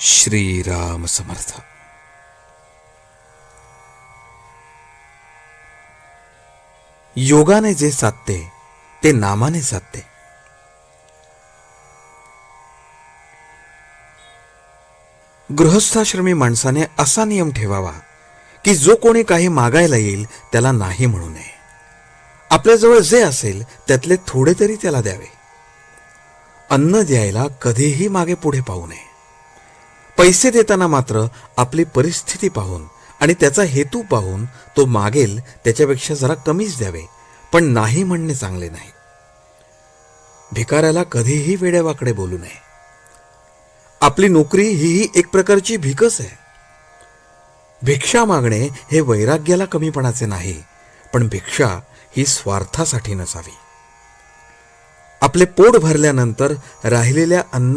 श्रीराम समर्थ. योगाने जे साधते ते नामाने साधते. गृहस्थाश्रमी माणसाने असा नियम ठेवावा की जो कोणी काही मागायला येईल त्याला नाही म्हणू नये. आपल्याजवळ जे असेल त्यातले थोडे तरी त्याला द्यावे. अन्न द्यायला कधीही मागे पुढे पाहू नये. पैसे देताना मात्र आपली परिस्थिती पाहून आणि त्याचा हेतू पाहून तो मागेल त्याच्यापेक्षा जरा कमीच द्यावे पण नाही म्हणणे चांगले नाही. भिकाऱ्याला कधीही वेड्यावाकडे बोलू नये. आपली नोकरी हीही एक प्रकारची भिकच आहे. भिक्षा मागणे हे वैराग्याला कमीपणाचे नाही पण भिक्षा ही स्वार्थासाठी नसावी. आपले पोट भरल्यानंतर राहिलेल्या अन्ना